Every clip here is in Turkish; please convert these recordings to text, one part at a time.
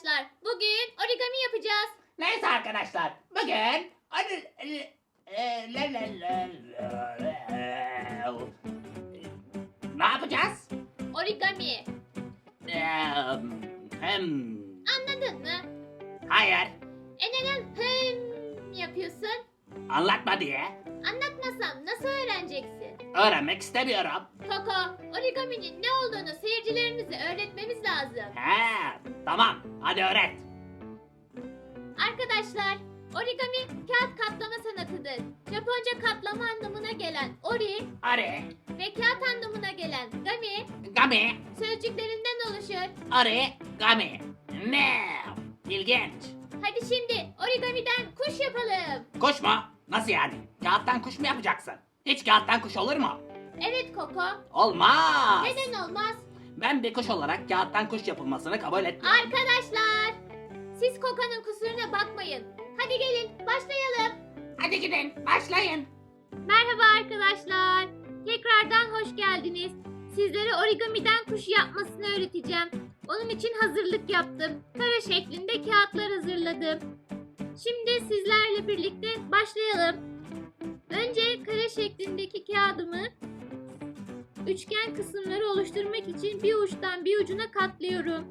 arkadaşlar bugün origami yapacağız. Neyse arkadaşlar. Bugün e, ne yapacağız? Origami. Anladın mı? hayır. E neden hım yapıyorsun? Anlatma diye. Öğreneceksin? Öğrenmek istemiyorum. Koko, origaminin ne olduğunu seyircilerimize öğretmemiz lazım. He, tamam. Hadi öğret. Arkadaşlar, origami kağıt katlama sanatıdır. Japonca katlama anlamına gelen ori Ari, ve kağıt anlamına gelen gami gami, sözcüklerinden oluşur. ari, gami. Ne? İlginç. Hadi şimdi origamiden kuş yapalım. Kuş mu? Nasıl yani? Kağıttan kuş mu yapacaksın? Hiç kağıttan kuş olur mu? Evet Koko, Olmaz. neden olmaz? Ben bir kuş olarak kağıttan kuş yapılmasını kabul etmiyorum. Arkadaşlar, siz Koko'nun kusuruna bakmayın. Hadi gelin başlayalım. Hadi gidin, başlayın. Merhaba arkadaşlar. Tekrardan hoş geldiniz. Sizlere origamiden kuş yapmasını öğreteceğim. Onun için hazırlık yaptım. Kare şeklinde kağıtlar hazırladım. Şimdi sizlerle birlikte başlayalım. Önce kare şeklindeki kağıdımı üçgen kısımları oluşturmak için bir uçtan bir ucuna katlıyorum.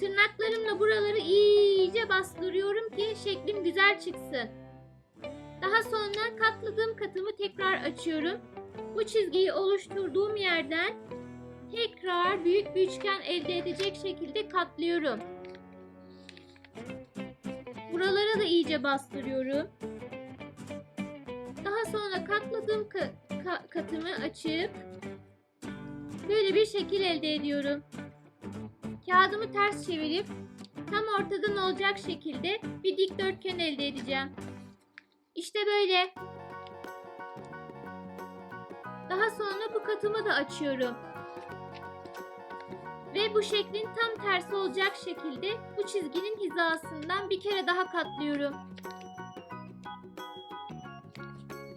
Tırnaklarımla buraları iyice bastırıyorum ki şeklim güzel çıksın. Daha sonra katladığım katımı tekrar açıyorum. Bu çizgiyi oluşturduğum yerden tekrar büyük bir üçgen elde edecek şekilde katlıyorum. Buralara da iyice bastırıyorum. Daha sonra katladığım ka- ka- katımı açıp böyle bir şekil elde ediyorum. Kağıdımı ters çevirip tam ortadan olacak şekilde bir dikdörtgen elde edeceğim. İşte böyle. Daha sonra bu katımı da açıyorum. Ve bu şeklin tam tersi olacak şekilde bu çizginin hizasından bir kere daha katlıyorum.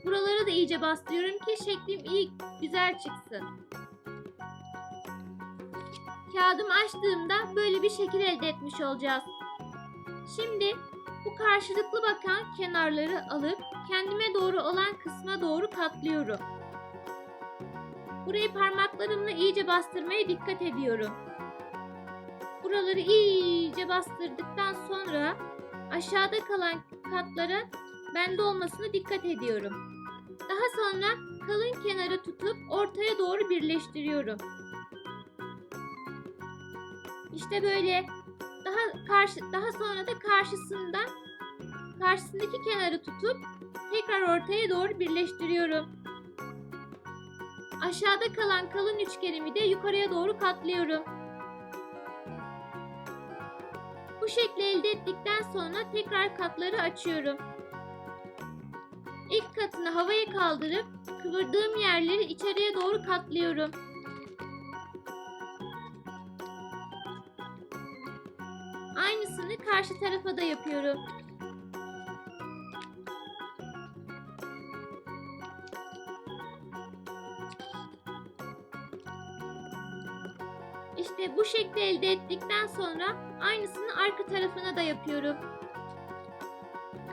Buraları da iyice bastırıyorum ki şeklim iyi güzel çıksın. Kağıdımı açtığımda böyle bir şekil elde etmiş olacağız. Şimdi bu karşılıklı bakan kenarları alıp kendime doğru olan kısma doğru katlıyorum. Burayı parmaklarımla iyice bastırmaya dikkat ediyorum. Buraları iyice bastırdıktan sonra aşağıda kalan katlara bende olmasına dikkat ediyorum. Daha sonra kalın kenarı tutup ortaya doğru birleştiriyorum. İşte böyle. Daha karşı daha sonra da karşısından karşısındaki kenarı tutup tekrar ortaya doğru birleştiriyorum. Aşağıda kalan kalın üçgenimi de yukarıya doğru katlıyorum. Bu şekli elde ettikten sonra tekrar katları açıyorum. İlk katını havaya kaldırıp kıvırdığım yerleri içeriye doğru katlıyorum. Aynısını karşı tarafa da yapıyorum. İşte bu şekli elde ettikten sonra aynısını arka tarafına da yapıyorum.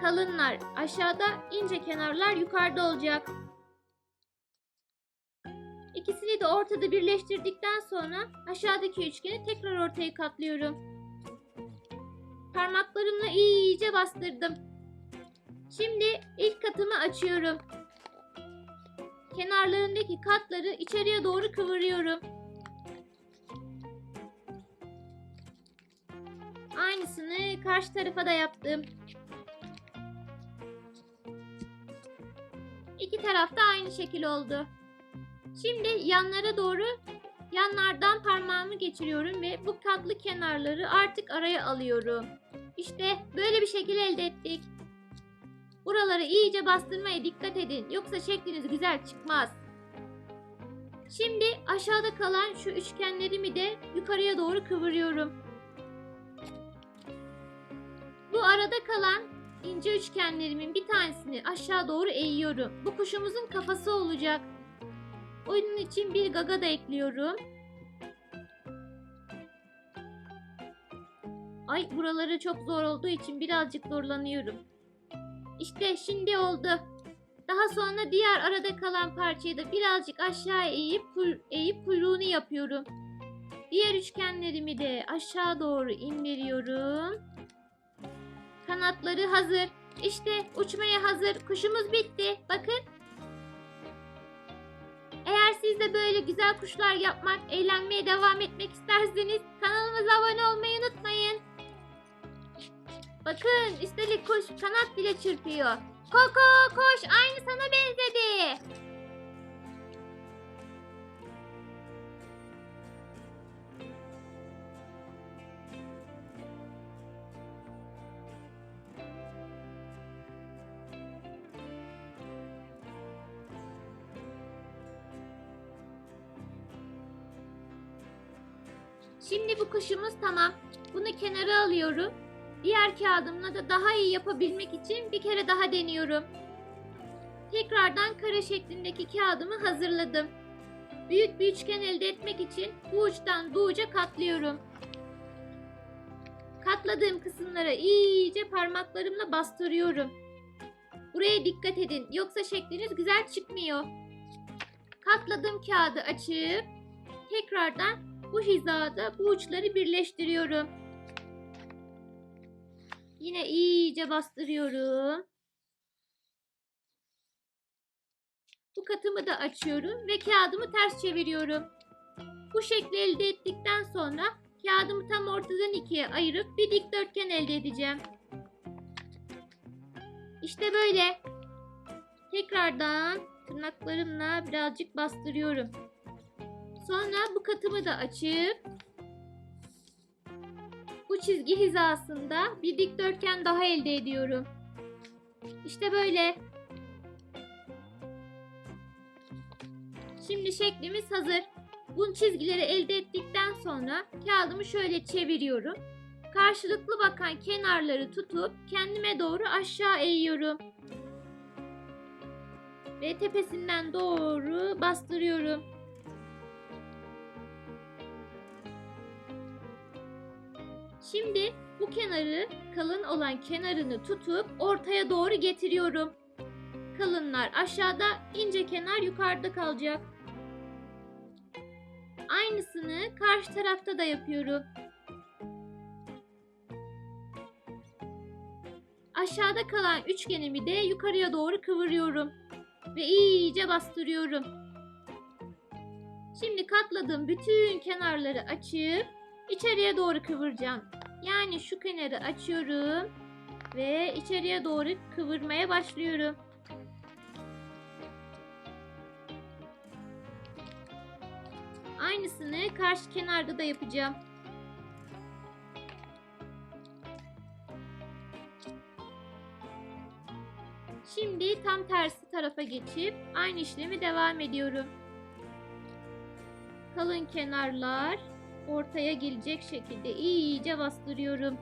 Kalınlar aşağıda, ince kenarlar yukarıda olacak. İkisini de ortada birleştirdikten sonra aşağıdaki üçgeni tekrar ortaya katlıyorum. Parmaklarımla iyice bastırdım. Şimdi ilk katımı açıyorum. Kenarlarındaki katları içeriye doğru kıvırıyorum. Aynısını karşı tarafa da yaptım. İki tarafta aynı şekil oldu. Şimdi yanlara doğru yanlardan parmağımı geçiriyorum ve bu katlı kenarları artık araya alıyorum. İşte böyle bir şekil elde ettik. Buraları iyice bastırmaya dikkat edin yoksa şekliniz güzel çıkmaz. Şimdi aşağıda kalan şu üçgenlerimi de yukarıya doğru kıvırıyorum. Bu arada kalan ince üçgenlerimin bir tanesini aşağı doğru eğiyorum. Bu kuşumuzun kafası olacak. Onun için bir gaga da ekliyorum. Ay buraları çok zor olduğu için birazcık zorlanıyorum. İşte şimdi oldu. Daha sonra diğer arada kalan parçayı da birazcık aşağı eğip, eğip kuyruğunu yapıyorum. Diğer üçgenlerimi de aşağı doğru indiriyorum. Kanatları hazır. İşte uçmaya hazır. Kuşumuz bitti. Bakın. Eğer siz de böyle güzel kuşlar yapmak, eğlenmeye devam etmek isterseniz kanalımıza abone olmayı unutmayın. Bakın üstelik kuş kanat bile çırpıyor. Koko koş aynı sana benzedi. Şimdi bu kuşumuz tamam. Bunu kenara alıyorum. Diğer kağıdımla da daha iyi yapabilmek için bir kere daha deniyorum. Tekrardan kare şeklindeki kağıdımı hazırladım. Büyük bir üçgen elde etmek için bu uçtan bu uca katlıyorum. Katladığım kısımlara iyice parmaklarımla bastırıyorum. Buraya dikkat edin yoksa şekliniz güzel çıkmıyor. Katladığım kağıdı açıp tekrardan bu hizada bu uçları birleştiriyorum. Yine iyice bastırıyorum. Bu katımı da açıyorum ve kağıdımı ters çeviriyorum. Bu şekli elde ettikten sonra kağıdımı tam ortadan ikiye ayırıp bir dikdörtgen elde edeceğim. İşte böyle. Tekrardan tırnaklarımla birazcık bastırıyorum. Sonra bu katımı da açıp bu çizgi hizasında bir dikdörtgen daha elde ediyorum. İşte böyle. Şimdi şeklimiz hazır. Bu çizgileri elde ettikten sonra kağıdımı şöyle çeviriyorum. Karşılıklı bakan kenarları tutup kendime doğru aşağı eğiyorum. Ve tepesinden doğru bastırıyorum. Şimdi bu kenarı kalın olan kenarını tutup ortaya doğru getiriyorum. Kalınlar aşağıda, ince kenar yukarıda kalacak. Aynısını karşı tarafta da yapıyorum. Aşağıda kalan üçgenimi de yukarıya doğru kıvırıyorum ve iyice bastırıyorum. Şimdi katladığım bütün kenarları açıp içeriye doğru kıvıracağım. Yani şu kenarı açıyorum ve içeriye doğru kıvırmaya başlıyorum. Aynısını karşı kenarda da yapacağım. Şimdi tam tersi tarafa geçip aynı işlemi devam ediyorum. Kalın kenarlar ortaya gelecek şekilde iyice bastırıyorum.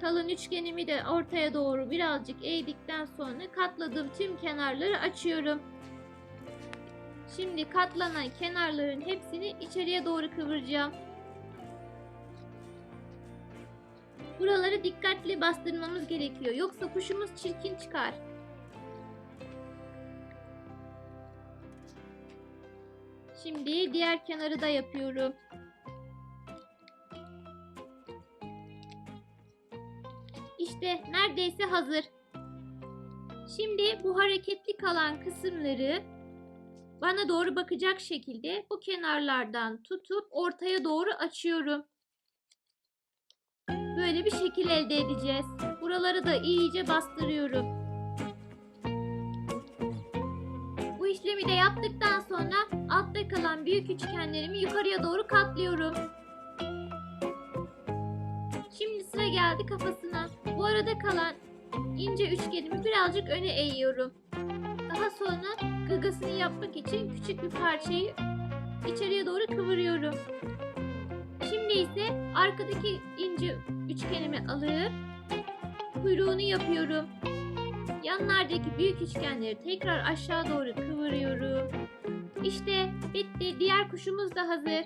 Kalın üçgenimi de ortaya doğru birazcık eğdikten sonra katladığım tüm kenarları açıyorum. Şimdi katlanan kenarların hepsini içeriye doğru kıvıracağım. Buraları dikkatli bastırmamız gerekiyor. Yoksa kuşumuz çirkin çıkar. Şimdi diğer kenarı da yapıyorum. İşte neredeyse hazır. Şimdi bu hareketli kalan kısımları bana doğru bakacak şekilde bu kenarlardan tutup ortaya doğru açıyorum. Böyle bir şekil elde edeceğiz. Buraları da iyice bastırıyorum. Bu işlemi de yaptıktan sonra altta kalan büyük üçgenlerimi yukarıya doğru katlıyorum. Şimdi sıra geldi kafasına. Bu arada kalan ince üçgenimi birazcık öne eğiyorum. Daha sonra gagasını yapmak için küçük bir parçayı içeriye doğru kıvırıyorum. Şimdi ise arkadaki ince üçgenimi alıp kuyruğunu yapıyorum. Yanlardaki büyük üçgenleri tekrar aşağı doğru kıvırıyorum. İşte bitti. Diğer kuşumuz da hazır.